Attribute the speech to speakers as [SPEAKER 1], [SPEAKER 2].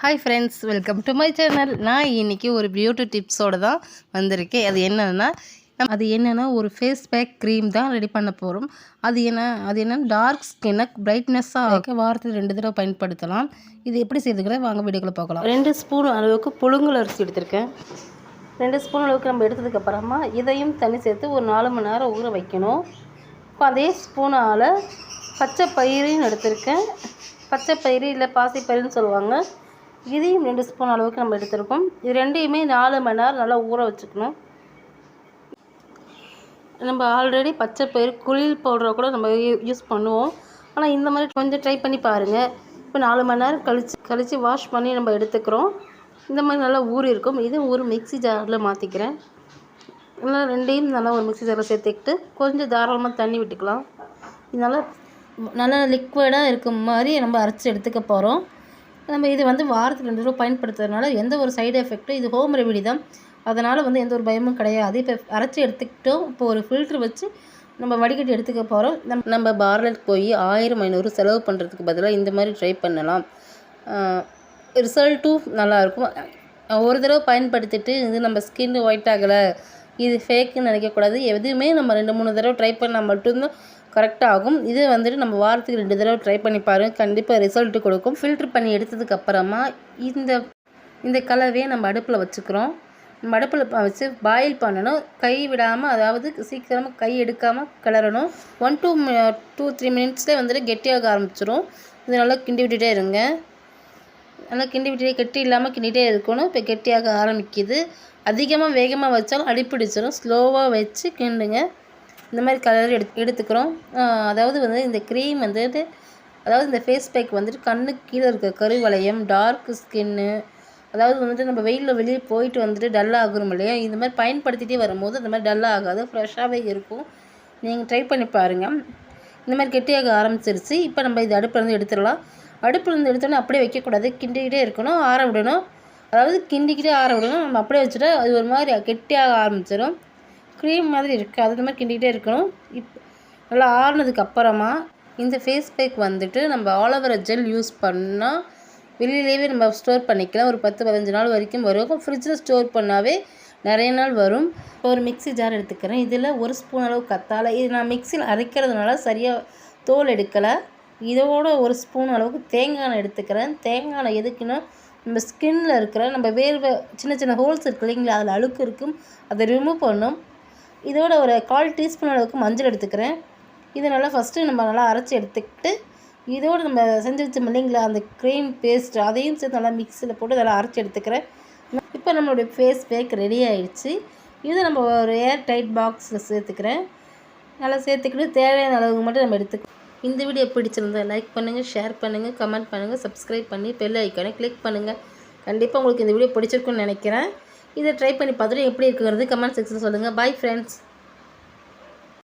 [SPEAKER 1] Hi friends welcome to my channel நான் இன்னைக்கு ஒரு பியூட்டி டிப்ஸோடு தான் வந்திருக்கேன். அது என்னென்னா அது என்னென்னா ஒரு ஃபேஸ் பேக் க்ரீம் தான் ரெடி பண்ண போகிறோம் அது என்ன அது என்னென்னா டார்க் ஸ்கின்னை பிரைட்னஸ்ஸாக வாரத்தில் ரெண்டு தடவை பயன்படுத்தலாம். இது எப்படி செய்துக்கிறேன் வாங்க வீடியோக்குள்ள பார்க்கலாம் ரெண்டு ஸ்பூன் அளவுக்கு புழுங்கல் அரிசி எடுத்திருக்கேன். ரெண்டு ஸ்பூன் அளவுக்கு நம்ம எடுத்ததுக்கப்புறமா இதையும் தண்ணி சேர்த்து ஒரு நாலு மணி நேரம் ஊற வைக்கணும். இப்போ அதே ஸ்பூனால் பச்சை பயிரையும் எடுத்திருக்கேன். பச்சை பயிறு இல்லை பாசி பயிறுன்னு சொல்லுவாங்க. இதையும் ரெண்டு ஸ்பூன் அளவுக்கு நம்ம எடுத்திருக்கோம். இது ரெண்டையுமே நாலு மணி நேரம் நல்லா ஊற வச்சுக்கணும். நம்ம ஆல்ரெடி பச்சை பயிறு குளியல் பவுடரை கூட நம்ம யூஸ் பண்ணுவோம். ஆனால் இந்த மாதிரி கொஞ்சம் ட்ரை பண்ணி பாருங்கள் இப்போ நாலு மணி நேரம் கழிச்சு கழித்து வாஷ் பண்ணி நம்ம எடுத்துக்கிறோம். இந்த மாதிரி நல்லா ஊறி இருக்கும். இது ஒரு மிக்ஸி ஜாரில் மாற்றிக்கிறேன் நல்லா ரெண்டையும் நல்லா ஒரு மிக்ஸி ஜாரில் சேர்த்துக்கிட்டு கொஞ்சம் தாராளமாக தண்ணி விட்டுக்கலாம். இதனால் நல்லா லிக்விடாக இருக்கும் மாதிரி நம்ம அரைச்சி எடுத்துக்க போகிறோம் நம்ம இது வந்து வாரத்துக்கு ரெண்டு தடவை பயன்படுத்துறதுனால எந்த ஒரு சைடு எஃபெக்ட்டும் இது ஹோம் ரெமெடி தான். அதனால் வந்து எந்த ஒரு பயமும் கிடையாது. இப்போ அரைச்சி எடுத்துக்கிட்டோம். இப்போ ஒரு ஃபில்ட்ரு வச்சு நம்ம வடிகட்டி எடுத்துக்க போகிறோம் நம் நம்ம பார்லர் போய் ஆயிரம் ஐநூறு செலவு பண்ணுறதுக்கு பதிலாக இந்த மாதிரி ட்ரை பண்ணலாம். ரிசல்ட்டும் நல்லாயிருக்கும் ஒரு தடவை பயன்படுத்திட்டு இது நம்ம ஸ்கின் ஒயிட் ஆகலை இது ஃபேக்குன்னு நினைக்கக்கூடாது. எதுவுமே நம்ம ரெண்டு மூணு தடவை ட்ரை பண்ணால் மட்டும்தான் கரெக்டாக ஆகும். இது வந்துட்டு நம்ம வாரத்துக்கு ரெண்டு தடவை ட்ரை பண்ணி பாருங்கள் கண்டிப்பாக ரிசல்ட்டு கொடுக்கும். ஃபில்ட்ரு பண்ணி எடுத்ததுக்கப்புறமா இந்த இந்த கலவையை நம்ம அடுப்பில் வச்சுக்கிறோம். நம்ம அடுப்பில் வச்சு பாயில் பண்ணணும். கை விடாமல் அதாவது சீக்கிரமாக கை எடுக்காமல் கிளறணும். ஒன் டூ டூ த்ரீ மினிட்ஸ்லேயே வந்துட்டு கெட்டியாக ஆரம்பிச்சிடும் இது நல்லா கிண்டி விட்டுட்டே இருங்க. நல்லா கிண்டி விட்டுட்டே கெட்டி இல்லாமல் கிண்டிகிட்டே இருக்கணும். இப்போ கெட்டியாக ஆரம்பிக்குது. அதிகமாக வேகமாக வச்சாலும் அடிப்பிடிச்சிடும் ஸ்லோவாக வச்சு கிண்டுங்க. இந்த மாதிரி கலர் எடு எடுத்துக்கிறோம். அதாவது வந்து இந்த க்ரீம் வந்துட்டு அதாவது இந்த ஃபேஸ் பேக் வந்துட்டு கண்ணுக்கு கீழே இருக்க கருவளையம் டார்க் ஸ்கின்னு அதாவது வந்துட்டு நம்ம வெயிலில் வெளியே போயிட்டு வந்துட்டு டல்லாக ஆகுறோம் இல்லையா? இந்த மாதிரி பயன்படுத்திகிட்டே வரும்போது இந்த மாதிரி டல்லாக ஆகாது ஃப்ரெஷ்ஷாகவே இருக்கும். நீங்கள் ட்ரை பண்ணி பாருங்கள் இந்த மாதிரி கெட்டியாக ஆரம்பிச்சிருச்சு. இப்போ நம்ம இது அடுப்புலேருந்து எடுத்துடலாம். அடுப்புலேருந்து எடுத்தோன்னே அப்படியே வைக்கக்கூடாது. கிண்டிக்கிட்டே இருக்கணும் ஆற விடணும். அதாவது கிண்டிக்கிட்டே ஆற விடணும். நம்ம அப்படியே வச்சுட்டா அது ஒரு மாதிரி கெட்டியாக ஆரம்பிச்சிடும் க்ரீம் மாதிரி இருக்குது அது மாதிரி கிண்டிகிட்டே இருக்கணும். இப் நல்லா ஆறுனதுக்கு அப்புறமா இந்த ஃபேஸ் பேக் வந்துட்டு நம்ம ஆலோவேரா ஜெல் யூஸ் பண்ணால் வெளியிலேயே நம்ம ஸ்டோர் பண்ணிக்கலாம். ஒரு பத்து பதினஞ்சு நாள் வரைக்கும் வரும். ஃப்ரிட்ஜில் ஸ்டோர் பண்ணாவே நிறைய நாள் வரும். இப்போ ஒரு மிக்ஸி ஜார் எடுத்துக்கிறேன். இதில் ஒரு ஸ்பூன் அளவு கத்தாழை. இது நான் மிக்சியில் அரைக்கிறதுனால சரியாக தோல் எடுக்கலை. இதோட ஒரு ஸ்பூன் அளவுக்கு தேங்காய் எண்ணெய் எடுத்துக்கிறேன். தேங்காய் எண்ணெய் எதுக்குன்னா நம்ம ஸ்கின்னில் இருக்கிற நம்ம வேர்வை சின்ன சின்ன ஹோல்ஸ் இருக்கு இல்லைங்களா? அதில் அழுக்கு இருக்கும். அதை ரிமூவ் பண்ணும் இதோட ஒரு கால் டீஸ்பூன் அளவுக்கு மஞ்சள் எடுத்துக்கிறேன். இதை நல்லா ஃபஸ்ட்டு நம்ம நல்லா அரைச்சி எடுத்துக்கிட்டு இதோடு நம்ம செஞ்சு வச்சோம் இல்லைங்களா அந்த க்ரீம் பேஸ்ட் அதையும் சேர்த்து நல்லா மிக்சியில் போட்டு நல்லா அரைச்சி எடுத்துக்கிறேன். இப்போ நம்மளுடைய ஃபேஸ் பேக் ரெடி ஆகிடுச்சு இதை நம்ம ஒரு ஏர் டைட் பாக்ஸில் சேர்த்துக்கிறேன். நல்லா சேர்த்துக்கிட்டு தேவையான அளவுக்கு மட்டும் நம்ம எடுத்துக்கலாம் இந்த வீடியோ பிடிச்சிருந்தா லைக் பண்ணுங்கள் ஷேர் பண்ணுங்கள் கமெண்ட் பண்ணுங்கள் சப்ஸ்கிரைப் பண்ணி பெல் ஐக்கானை கிளிக் பண்ணுங்கள் கண்டிப்பாக உங்களுக்கு இந்த வீடியோ பிடிச்சிருக்குன்னு நினைக்கிறேன். இதை ட்ரை பண்ணி பார்த்துட்டு எப்படி இருக்குங்கிறது கமெண்ட் செக்ஷன் சொல்லுங்கள் பாய் ஃப்ரெண்ட்ஸ்